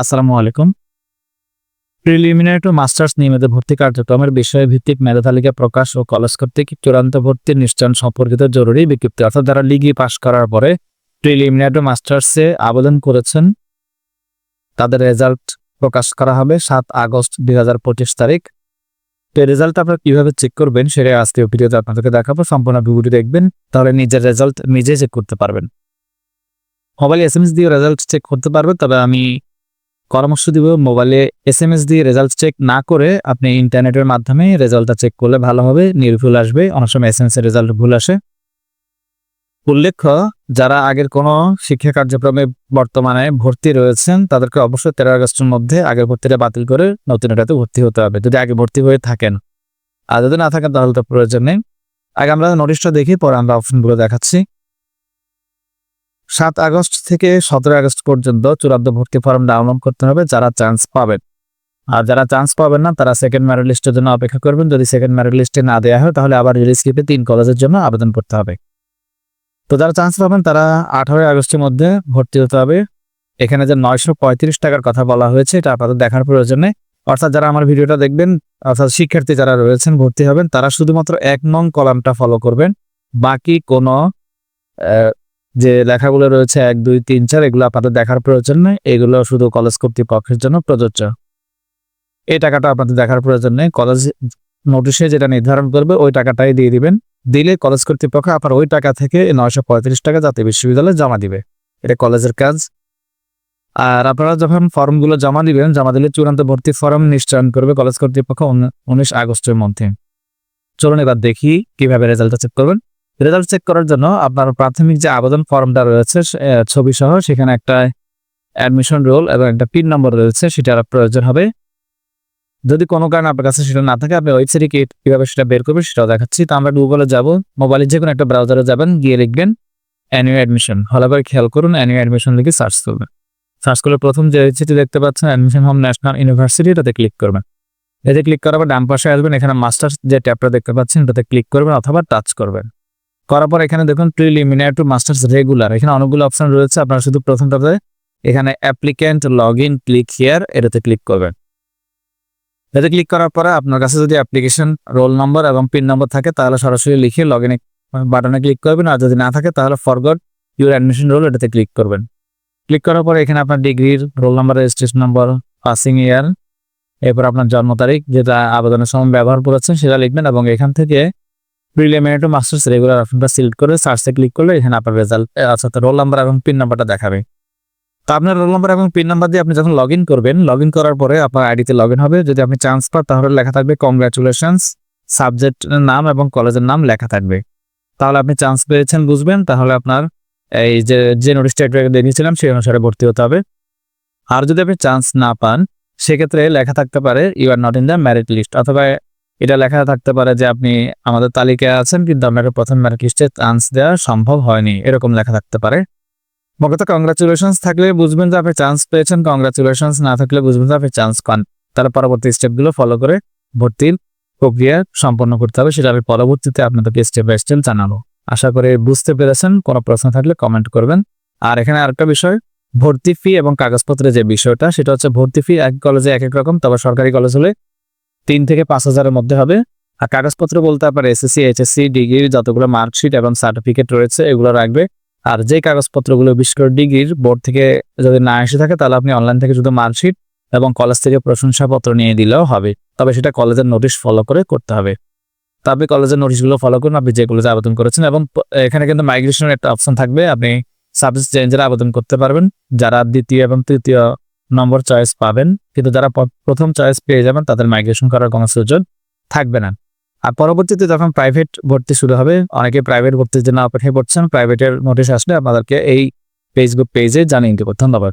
আসসালামু আলাইকুম। Preliminary to masters নিয়মিত ভর্তি কার্যক্রমের বিষয় ভিত্তিক মেধা তালিকা প্রকাশ ও কলেজ কর্তৃক চূড়ান্ত ভর্তির নিশ্চয়ন সম্পর্কিত জরুরি বিজ্ঞপ্তি অর্থাৎ যারা লিগি পাশ করার পরে প্রিলিমিনারি টু মাস্টার্সে আবেদন করেছেন, তাদের রেজাল্ট প্রকাশ করা হবে সাত আগস্ট দুই হাজার পঁচিশ তারিখ। তো রেজাল্ট আপনারা কীভাবে চেক করবেন সেটা আজকে ভিডিওতে আপনাদেরকে দেখাবো, সম্পূর্ণ ভিডিওটি দেখবেন, তাহলে নিজের রেজাল্ট নিজে চেক করতে পারবেন। মোবাইল এস এম এস দিয়ে রেজাল্ট চেক করতে পারবেন তবে আমি পরামর্শ দিব, মোবাইলে এস এম এস দিয়ে রেজাল্ট চেক না করে আপনি ইন্টারনেটের মাধ্যমে রেজাল্টটা চেক করলে ভালো হবে, নির্ভুল আসবে, অনেক সময় এস এম এস এর রেজাল্ট ভুল আসে। উল্লেখ্য, যারা আগের কোনো শিক্ষা কার্যক্রমে বর্তমানে ভর্তি রয়েছেন, তাদেরকে অবশ্যই তেরো আগস্টের মধ্যে আগের ভর্তিটা বাতিল করে নতুন এটাতে ভর্তি হতে হবে, যদি আগে ভর্তি হয়ে থাকেন। আর যদি না থাকেন, তাহলে তো প্রয়োজন নেই। আগে আমরা নোটিশটা দেখি, পরে আমরা অপশনগুলো দেখাচ্ছি। সাত আগস্ট থেকে সতেরো আগস্ট পর্যন্ত চূড়ান্ত ভর্তি ফর্ম ডাউনলোড করতে হবে, যারা চান্স পাবেন। আর যারা চান্স পাবেন না, তারা সেকেন্ড মেরিট লিস্টের জন্য অপেক্ষা করবেন। যদি সেকেন্ড মেরিট লিস্টে না দেওয়া হয়, তাহলে আবার রিলিজ স্লিপে তিন কলেজের জন্য আবেদন করতে হবে। তো যারা চান্স পাবেন, তারা আঠারোই আগস্টের মধ্যে ভর্তি হতে হবে। এখানে যে নয়শো পঁয়ত্রিশ টাকার কথা বলা হয়েছে, এটা আপনাদের দেখার প্রয়োজন অর্থাৎ যারা আমার ভিডিওটা দেখবেন, অর্থাৎ শিক্ষার্থী যারা রয়েছেন, ভর্তি হবেন, তারা শুধুমাত্র এক নং কলামটা ফলো করবেন। বাকি কোনো যে লেখাগুলো রয়েছে এক, দুই, তিন, চার, এগুলো আপনাদের দেখার প্রয়োজন নেই। এগুলো শুধু কলেজ কর্তৃপক্ষের জন্য প্রযোজ্য। এই টাকাটা আপনাদের দেখার প্রয়োজন নেই। কলেজ নোটিশে যেটা নির্ধারণ করবে, ওই টাকাটাই দিয়ে দিবেন। দিলে কলেজ কর্তৃপক্ষ আপনার ওই টাকা থেকে নয়শো পঁয়ত্রিশ টাকা জাতীয় বিশ্ববিদ্যালয়ে জমা দিবে। এটা কলেজের কাজ। আর আপনারা যখন ফর্মগুলো জমা দিবেন, জমা দিলে চূড়ান্ত ভর্তি ফর্ম নিশ্চয়ন করবে কলেজ কর্তৃপক্ষ উনিশ আগস্টের মধ্যে। চলুন এবার দেখি কীভাবে রেজাল্টটা চেক করবেন। রেজাল্ট চেক করার জন্য আপনার প্রাথমিক যে আবেদন ফর্মটা রয়েছে ছবি সহ সেখানে একটা অ্যাডমিশন রোল এবং একটা পিন নম্বর রয়েছে, সেটার প্রয়োজন হবে। যদি কোনো কারণে আপনার কাছে সেটা না থাকে, আপনি ওয়েবসাইটে কীভাবে সেটা বের করবেন সেটাও দেখাচ্ছি। তো আমরা গুগলে যাব মোবাইলে যে কোনো একটা ব্রাউজারে যাবেন, গিয়ে লিখবেন অ্যানুয়াল অ্যাডমিশন ভালো করে খেয়াল করুন অ্যানুয়াল অ্যাডমিশন লিখে সার্চ করবেন। সার্চ করলে প্রথম যে ওয়েবসাইটটি দেখতে পাচ্ছেন অ্যাডমিশন হোম ন্যাশনাল ইউনিভার্সিটি এটাতে ক্লিক করবেন। এতে ক্লিক করার পর ডান পাশে আসবেন, এখানে মাস্টার্স যে ট্যাবটা দেখতে পাচ্ছেন, এটাতে ক্লিক করবেন অথবা টাচ করবেন। করার পর এখানে দেখুন প্রিলিমিনারি টু মাস্টার্স রেগুলার এখানে অনেকগুলো অপশন রয়েছে, আপনারা শুধু প্রথমটাতে এখানে applicant log in click here এটাতে ক্লিক করবেন। এতে ক্লিক করার পরে আপনার কাছে যদি অ্যাপ্লিকেশন রোল নম্বর এবং পিন নম্বর থাকে, তাহলে সরাসরি লিখে লগ ইন বাটনে ক্লিক করবেন, আর যদি না থাকে, তাহলে ফরগট ইউর অ্যাডমিশন রোল এটাতে ক্লিক করবেন। ক্লিক করার পরে এখানে আপনার ডিগ্রির roll number registration number passing year এরপর আপনার জন্ম তারিখ, যেটা আবেদনের সময় ব্যবহার করেছেন, সেটা লিখবেন এবং এখান থেকে প্রিলিমিনারি মাস্টার্স রেগুলার অপশনটা সিলেক্ট করে সার্চে ক্লিক করলে এখানে আপনার রেজাল্ট অর্থাৎ রোল নাম্বার এবং পিন নাম্বারটা দেখাবে। তো আপনার রোল নাম্বার এবং পিন নাম্বার দিয়ে আপনি যখন লগ করবেন লগ করার পরে আপনার আইডিতে লগ হবে। যদি আপনি চান্স পান, তাহলে লেখা থাকবে কংগ্রাচুলেশনস সাবজেক্টের নাম এবং কলেজের নাম লেখা থাকবে। তাহলে আপনি চান্স পেয়েছেন, বুঝবেন। তাহলে আপনার এই যে যে নোটিশটা দেখিয়েছিলাম সেই অনুসারে ভর্তি হতে হবে। আর যদি আপনি চান্স না পান, সেক্ষেত্রে লেখা থাকতে পারে you are not in the merit list অথবা এটা লেখা থাকতে পারে যে আপনি আমাদের তালিকায় আছেন, কিন্তু আপনাকে প্রথম লিস্টে চান্স দেওয়া সম্ভব হয়নি। এরকম লেখা থাকতে পারে। মূলত কংগ্রাচুলেশনস থাকলে বুঝবেন যে আপনি চান্স পেয়েছেন কংগ্রাচুলেশনস না থাকলে বুঝবেন যে আপনি চান্স পান। তার পরবর্তী স্টেপগুলো ফলো করে ভর্তির প্রক্রিয়া সম্পন্ন করতে হবে, সেটা আমি পরবর্তীতে আপনাদেরকে স্টেপ বাই স্টেপ জানাব। আশা করি বুঝতে পেরেছেন, কোনো প্রশ্ন থাকলে কমেন্ট করবেন। আর এখানে আরেকটা বিষয়, ভর্তি ফি এবং কাগজপত্রের যে বিষয়টা, সেটা হচ্ছে ভর্তি ফি এক কলেজে এক এক রকম, তবে সরকারি কলেজ হলে তিন থেকে পাঁচ হাজারের মধ্যে হবে। আর কাগজপত্র বলতে আপনার এসএসসি এইচএসসি ডিগ্রির যতগুলো মার্কশিট এবং সার্টিফিকেট রয়েছে, এগুলো রাখবে। আর যে কাগজপত্রগুলো বিশেষ করে ডিগ্রির বোর্ড থেকে যদি না এসে থাকে, তাহলে আপনি অনলাইন থেকে শুধু মার্কশিট এবং কলেজ থেকে প্রশংসাপত্র নিয়ে দিলেও হবে। তবে সেটা কলেজের নোটিশ ফলো করে করতে হবে। তবে কলেজের নোটিশগুলো ফলো করুন, আপনি যে কলেজে আবেদন করেছেন এবং এখানে কিন্তু মাইগ্রেশনের একটা অপশন থাকবে। আপনি সাবজেক্ট চেঞ্জের আবেদন করতে পারবেন। যারা দ্বিতীয় এবং তৃতীয় নম্বর চয়েস পাবেন। কিন্তু যারা প্রথম চয়েস পেয়ে যাবেন, তাদের মাইগ্রেশন করার কোনো সুযোগ থাকবে না। আর পরবর্তীতে যখন প্রাইভেট ভর্তি শুরু হবে, অনেকে প্রাইভেট ভর্তির জন্য অপেক্ষা করছেন প্রাইভেটের নোটিশ আসলে আপনাদেরকে এই ফেসবুক পেজে জানিয়ে দেবো। ধন্যবাদ।